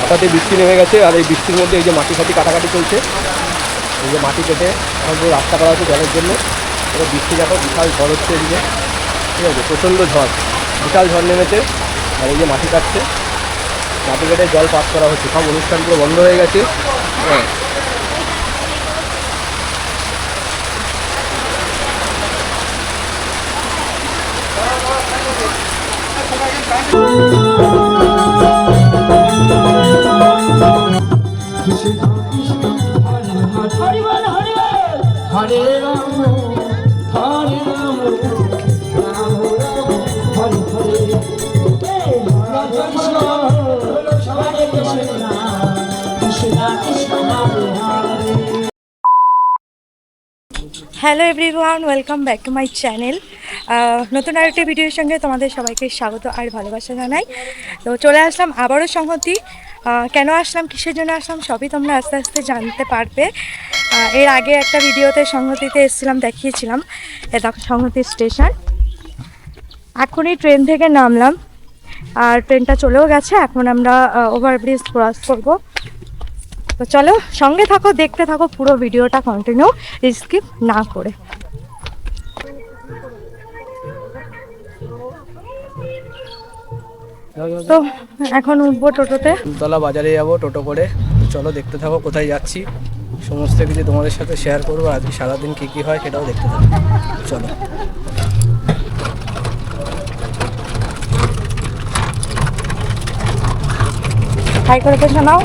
হঠাৎ বৃষ্টি নেমে গেছে, আর এই বৃষ্টির মধ্যে এই যে মাটি ফাটি কাটাকাটি চলছে। এই যে মাটি কেটে এখন রাস্তা করা হচ্ছে জলের জন্য। এবার বৃষ্টি দেখো, বিশাল ঝড় হচ্ছে এদিকে ঠিক আছে, প্রচণ্ড ঝড়, বিশাল ঝড় নেমেছে, আর এই যে মাটি কাটছে। মাটি কেটে জল পাস করা হচ্ছে, সব অনুষ্ঠান পুরো বন্ধ হয়ে গেছে। হ্যাঁ Hari Ram Hare Ram Ram welcome back to my channel নতুন আরেকটি ভিডিওর সঙ্গে তোমাদের সবাইকে স্বাগত আর ভালোবাসা জানাই। তো চলে আসলাম, আবারও সংহতি। কেন আসলাম, কিসের জন্য আসলাম, সবই তোমরা আস্তে আস্তে জানতে পারবে। এর আগে একটা ভিডিওতে সংহতিতে এসেছিলাম, দেখিয়েছিলাম। এটা সংহতি স্টেশন। এখনই ট্রেন থেকে নামলাম। আর ট্রেনটা চলেও গেছে, এখন আমরা ওভারব্রিজ ক্রস করব। তো চলো, সঙ্গে থাকো, দেখতে থাকো পুরো ভিডিওটা কন্টিনিউ স্কিপ না করে। তো এখন উঠবো টোটোতে। ফুলতলা বাজারে যাব টোটো করে। চলো দেখতে থাকো কোথায় যাচ্ছি। সমস্ত কিছু তোমাদের সাথে শেয়ার করব। আজকে সারাদিন কী কী হয় সেটাও দেখতে থাকো। চলো। হাই করে তো শোনাও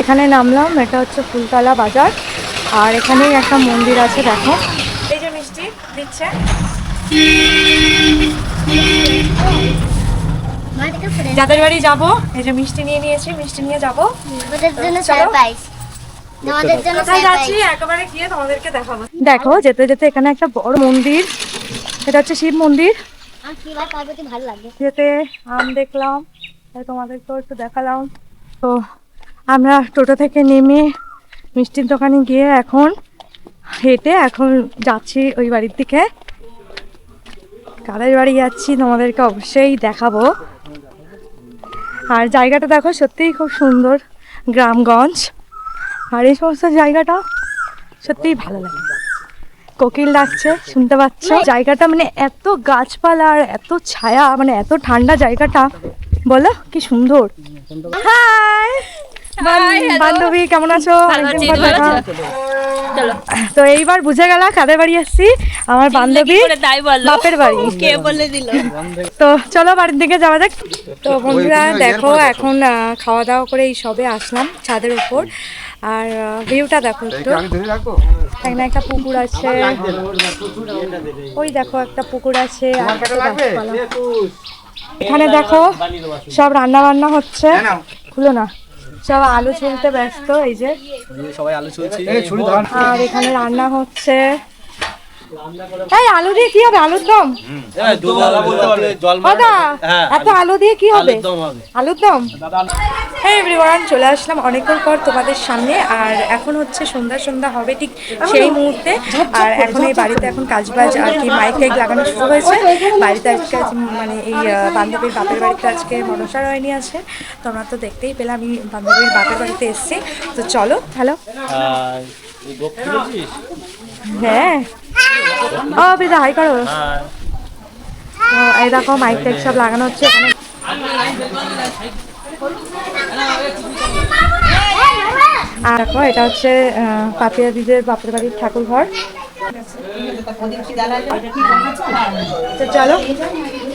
এখানে নামলাম এটা হচ্ছে ফুলতলা বাজার। আর এখানেই একটা মন্দির আছে দেখো। এই যে মিষ্টি দিচ্ছে। যাদের বাড়ি যাব এই যে মিষ্টি নিয়ে নিয়েছি মিষ্টি নিয়ে যাব। দেখো যেতে যেতে এখানে একটা বড় মন্দির। এটা হচ্ছে শিব মন্দির। যেতে আম দেখলাম তোমাদেরকেও একটু দেখালাম। তো আমরা টোটো থেকে নেমে মিষ্টির দোকানে গিয়ে এখন হেঁটে এখন যাচ্ছি ওই বাড়ির দিকে। কাদের বাড়ি যাচ্ছি তোমাদেরকে অবশ্যই দেখাবো। আর জায়গাটা দেখো সত্যিই খুব সুন্দর, গ্রামগঞ্জ। আর এই সমস্ত জায়গাটা সত্যিই ভালো লাগে। কোকিল ডাকছে, শুনতে পাচ্ছ? জায়গাটা মানে এত গাছপালা আর এত ছায়া মানে এত ঠান্ডা জায়গাটা। বলো, কি সুন্দর। হাই! বান্ধবী কেমন আছো। তো এইবার বুঝে গেল কাদের বাড়ি আসছি? আমার বান্ধবী বাপের বাড়ি। কে বলে দিল? তো চলো বাড়ির দিকে যাওয়া যাক। তো বন্ধুরা দেখো এখন খাওয়া দাওয়া করে এই সবে আসলাম ছাদের উপর। আর ভিউটা দেখো একটু। এখানে একটা পুকুর আছে। ওই দেখো একটা পুকুর আছে। আর এখানে দেখো সব রান্না বান্না হচ্ছে খুলো না। সব আলু ছুলতে ব্যস্ত এই যে। সবাই আলু চলছি আর এখানে রান্না হচ্ছে এই আলু দিয়ে কি হবে? আলুর দম? দাদা এত আলু দিয়ে কি হবে? আলুর দম হ্যাঁ এভরিওয়ান চলে আসলাম অনেকক্ষণ পর তোমাদের সামনে। আর এখন হচ্ছে সন্ধ্যা সন্ধ্যা হবে ঠিক সেই মুহূর্তে। আর এখন এই বাড়িতে এখন কাজবাজ আর কি মাইক টাইক লাগানো শুরু হয়েছে। বাড়িতে আজকে আজ মানে এই বান্ধবীর বাপের বাড়িতে আজকে মনসা রয়নি আছে। তোমরা তো দেখতেই পেলে আমি বান্ধবীর বাপের বাড়িতে এসেছি। তো চলো হ্যালো। হ্যাঁ। ও বিদা হাই করো। এই দেখো মাইক টাইক সব লাগানো হচ্ছে এখানে। আর দেখো, এটা হচ্ছে পাপিয়া দিদের বাপের বাড়ির ঠাকুর ঘর। চলো,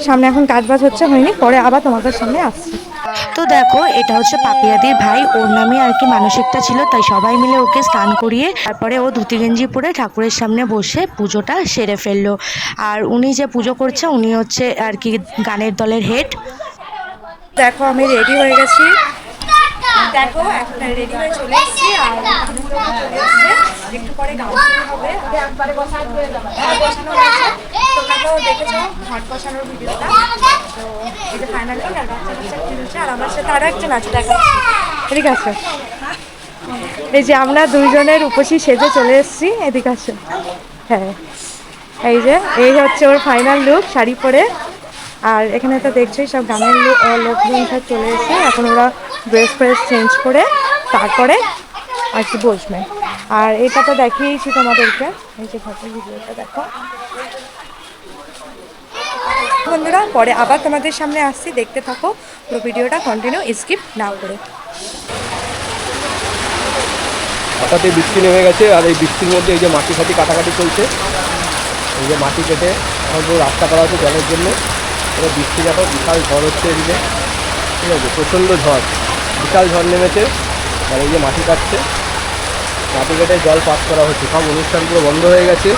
সামনে এখন কাজ বাজ হচ্ছে, হয়নি, পরে আবার তোমাদের সামনে আসছি। তো দেখো, এটা হচ্ছে পাপিয়াদির ভাই। ওর নামে আর কি মানসিকটা ছিল, তাই সবাই মিলে ওকে স্নান করিয়ে তারপরে ও ধুতি গেঞ্জি পরে ঠাকুরের সামনে বসে পুজোটা সেরে ফেলল। আর উনি যে পুজো করছে, উনি হচ্ছে আর কি গানের দলের হেড। দেখো, আমি রেডি হয়ে গেছি। দেখো এখন রেডি হয়ে চলে এসেছি, আর একটু পরে গান হবে একবারে এই যে আর একজন আছে এই যে আমরা দুইজনের উপসী সেজে চলে এসেছি, এদিকে আসো। হ্যাঁ এই যে, এই হচ্ছে ওর ফাইনাল লুক শাড়ি পরে। আর এখানে তো দেখছোই, সব লোক লোকজন সব চলে এসে এখন ওরা ড্রেস ফ্রেস চেঞ্জ করে তারপরে আর কি বসবে। আর এটা তো দেখিয়েছি তোমাদেরকে। এই যে ভিডিওটা, দেখো। বন্ধুরা, পরে আবার তোমাদের সামনে আসছি। দেখতে থাকো পুরো ভিডিওটা কন্টিনিউ স্কিপ না করে। হঠাৎ এই বৃষ্টি নেমে গেছে, আর এই বৃষ্টির মধ্যে এই যে মাটি ফাটি কাটাকাটি চলছে, এই যে মাটি কেটে এখন পুরো রাস্তা করা হচ্ছে জলের জন্য। এবার বৃষ্টি দেখো, বিশাল ঝড় হচ্ছে এদিকে। ঠিক আছে, প্রচণ্ড ঝড়, বিশাল ঝড় নেমেছে, আর এই যে মাটি কাটছে। মাটি কেটে জল পাস করা হচ্ছে, সব অনুষ্ঠান পুরো বন্ধ হয়ে গেছে।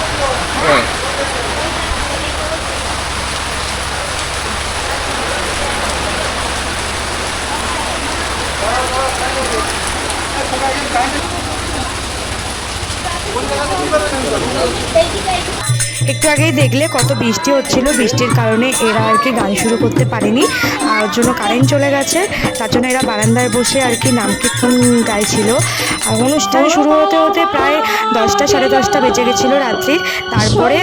হ্যাঁ। একটু আগেই দেখলে কত বৃষ্টি হচ্ছিল। বৃষ্টির কারণে এরা আর কি গান শুরু করতে পারেনি। আর জন্য কারেন্ট চলে গেছে। তার জন্য এরা বারান্দায় বসে আর কি নাম কীর্তন গাইছিল। আর অনুষ্ঠান শুরু হতে হতে প্রায় দশটা, সাড়ে দশটা বেজে গেছিল রাত্রির। তারপরে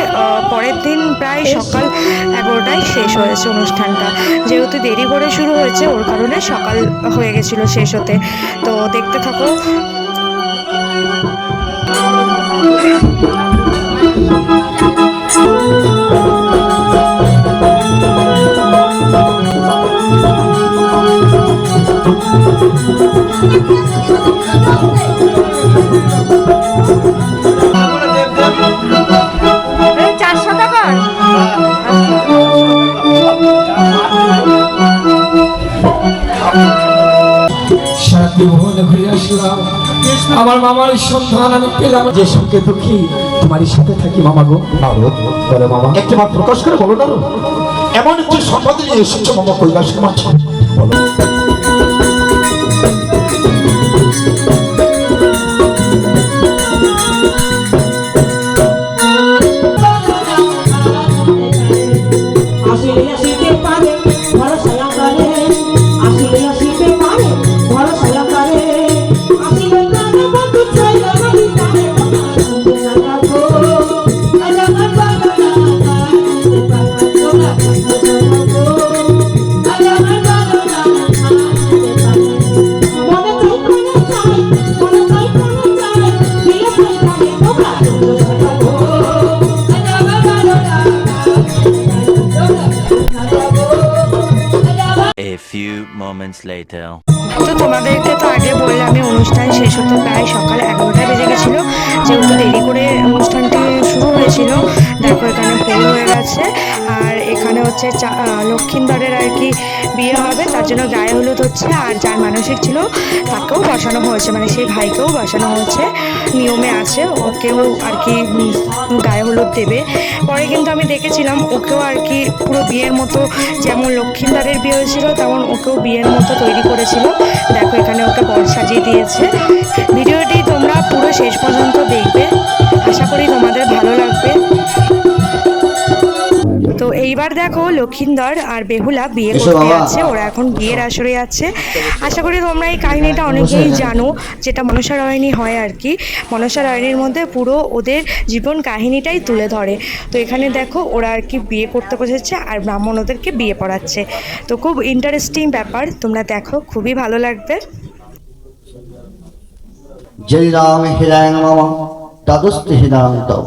পরের দিন প্রায় সকাল এগারোটায় শেষ হয়েছে অনুষ্ঠানটা। যেহেতু দেরি করে শুরু হয়েছে, ওর কারণে সকাল হয়ে গেছিল শেষ হতে। তো দেখতে থাকো। আমার মামার সন্ধান আমি পেলাম। যে সুখে দুঃখী তোমারই সাথে থাকি মামা গো। বলে মামা। একটি মাত্র প্রকাশ করে বলো না। এমন একটি সম্পদ এসেছ মামা কৈলাসের মাঝে বলো। Few moments later. তো তোমাদেরকে তো আগে বললাম অনুষ্ঠান শেষ হতে প্রায় সকাল এগারোটা বেজে গেছিল যেহেতু দেরি করে অনুষ্ঠানটি শুরু হয়েছিল দেখো এখানে ফুল হয়ে গেছে। আর এখানে হচ্ছে আহ, আর কি বিয়ে হবে তার জন্য গায়ে হলুদ হচ্ছে। আর যার মানসিক ছিল তাকেও বসানো হয়েছে। মানে সেই ভাইকেও বসানো হয়েছে। নিয়মে আছে ওকেও আর কি গায়ে হলুদ দেবে। পরে কিন্তু আমি দেখেছিলাম ওকেও আর কি পুরো বিয়ের মতো যেমন লক্ষিন্দারের বিয়ে হয়েছিল তেমন ওকেও বিয়ের মতো তৈরি করেছিল। দেখো এখানে ওকে বর সাজিয়ে দিয়েছে। ভিডিওটি তোমরা পুরো শেষ পর্যন্ত দেখবে। আশা করি তোমাদের ভালো লাগবে। তো এইবার দেখো লক্ষিন্দর আর বেহুলা বিয়ে করতে যাচ্ছে ওরা এখন বিয়ের আসরে আছে। আশা করি তোমরা এই কাহিনীটা অনেকেই জানো যেটা মনসা রয়নী হয় আর কি। মনসা রয়নীর মধ্যে পুরো ওদের জীবন কাহিনীটাই তুলে ধরে। তো এখানে দেখো ওরা আর কি বিয়ে করতে বসেছে আর ব্রাহ্মণ ওদেরকে বিয়ে পড়াচ্ছে। তো খুব ইন্টারেস্টিং ব্যাপার তোমরা দেখো খুবই ভালো লাগবে। জয় রাম হৃদয় মম তদস্ত হৃদয় তব।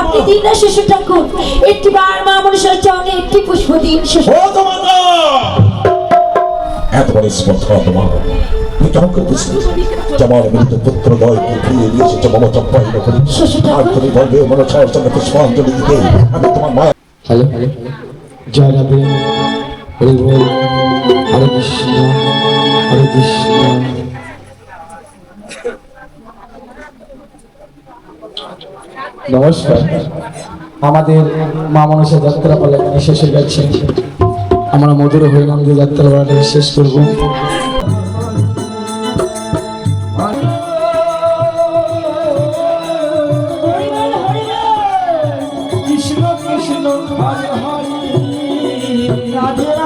আপনি দিন না শ্বশুর ঠাকুর একটি বার মা মনুষ্যের চরণে একটি পুষ্প দিন তোমার এত বড় স্পর্ধা তোমার। মৃত পুত্র দয়কে ফিরিয়ে দিয়ে এসেছে মম চম্পাই করি আর তুমি বলবে মনে ছয় জন্য পুষ্পাঞ্জলি দিতে। আমি তোমার মায়া হ্যালো জয় রাধে। হরে বল। হরে কৃষ্ণ। হরে কৃষ্ণ। নমস্কার। আমাদের মা মানুষের যাত্রা এখানে শেষ হয়ে যাচ্ছে আমরা মধুর হরিনাম দিয়ে যাত্রা পালাটা শেষ করব। কৃষ্ণ কৃষ্ণ, হরে হরে রাধে।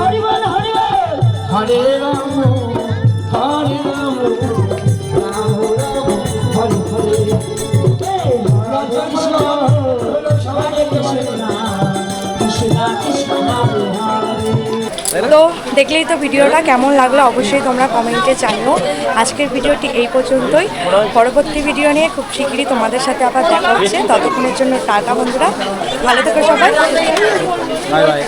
হরে রাম হরে রাম রাম রাম হরে হরে। রাধা কৃষ্ণ কৃষ্ণ কৃষ্ণ কৃষ্ণ হরে হরে। তো দেখলেই তো ভিডিওটা কেমন লাগল অবশ্যই তোমরা কমেন্টে জানিও। আজকের ভিডিওটি এই পর্যন্তই। পরবর্তী ভিডিও নিয়ে খুব শীঘ্রই তোমাদের সাথে আবার দেখা হচ্ছে। ততক্ষণের জন্য টাটা বন্ধুরা। ভালো থেকো সবাই। Bye bye